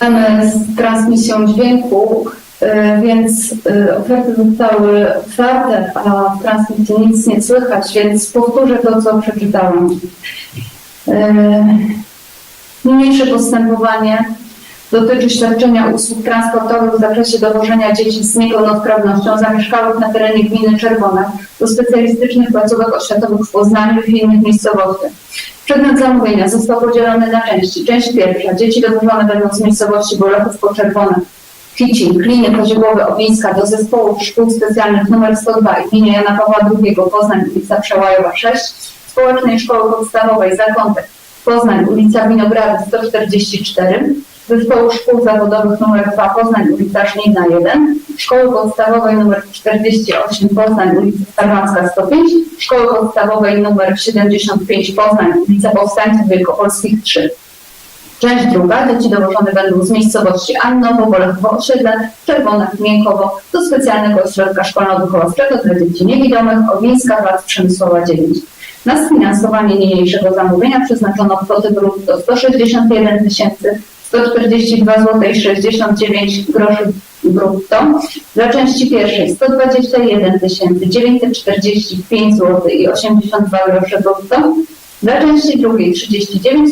Mamy z transmisją dźwięku, y, więc y, oferty zostały otwarte, a w transmisji nic nie słychać, więc powtórzę to, co przeczytałam. Y, Niniejsze postępowanie dotyczy świadczenia usług transportowych w zakresie dowożenia dzieci z niepełnosprawnością zamieszkałych na terenie gminy Czerwone do specjalistycznych placówek oświatowych w Poznaniu i innych miejscowościach. Przedmiot zamówienia został podzielony na części. Część pierwsza. Dzieci dowożone będą z miejscowości Bolechów po Czerwone, Kwicin, Kliny Koziołowe, Owińska do zespołów szkół specjalnych nr 102 imienia Jana Pawła II, Poznań, ulica Przełajowa 6, Społecznej Szkoły Podstawowej Zakątek, Poznań, ulica Winogradów 144, Zespołu Szkół Zawodowych nr 2 Poznań, ulica Żnina 1, Szkoły Podstawowej nr 48 Poznań, ulica Starmacka 105, Szkoły Podstawowej nr 75 Poznań, ulica Powstańców Wielkopolskich 3. Część druga. Dzieci dowożone będą z miejscowości Annowo, Bolechowo, Osiedle, Czerwone, Miękowo do specjalnego ośrodka szkolno-wychowawczego dla dzieci niewidomych Owińska, Plac Przemysłowa 9. Na sfinansowanie niniejszego zamówienia przeznaczono kwotę brutto 161 142 zł i 69 groszy brutto. Dla części pierwszej 121 945 zł i 82 grosze brutto. Dla części drugiej 39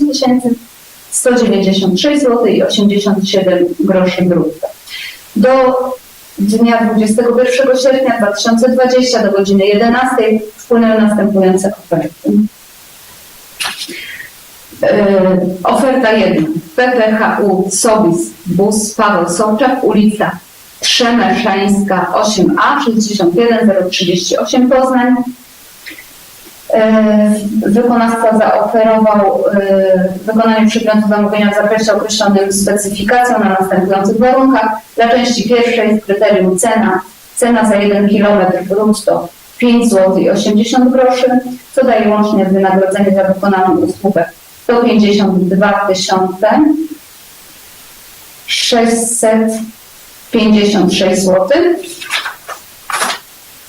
196 zł i 87 groszy brutto. Do dnia 21 sierpnia 2020 do godziny 11 wpłynęły następujące oferty. Yy, Oferta 1. PPHU Sobis Bus Paweł Sobczak, ulica Trzemeszańska 8A 61038 Poznań. Yy, Wykonawca zaoferował yy, wykonanie przedmiotu zamówienia w zakresie określonym specyfikacją na następujących warunkach. Dla części pierwszej z kryterium cena. Cena za 1 km brutto 5 zł i 80 groszy, co daje łącznie wynagrodzenie za wykonaną usługę 152 656 zł.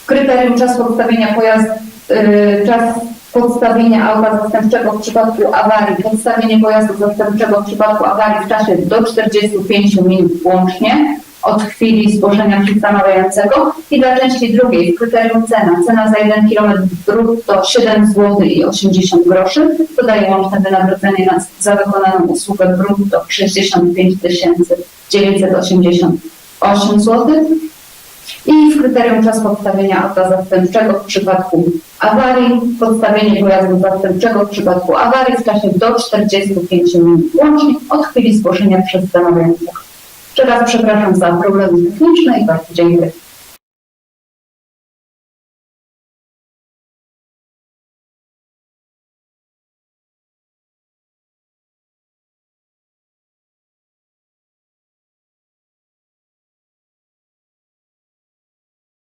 Kryterium czas podstawienia pojazdu, y, czas podstawienia auta zastępczego w przypadku awarii, podstawienie pojazdu zastępczego w przypadku awarii w czasie do 45 minut łącznie od chwili zgłoszenia przystanawiającego i dla części drugiej w kryterium cena. Cena za 1 km brutto 7 zł i 80 groszy. To łączne wynagrodzenie na, za wykonaną usługę brutto 65 988 zł. I w kryterium czas podstawienia auta zastępczego w przypadku awarii, podstawienie pojazdu zastępczego w przypadku awarii w czasie do 45 minut łącznie od chwili zgłoszenia przez zamawiającego. Jeszcze raz przepraszam za problemy techniczne i bardzo dziękuję.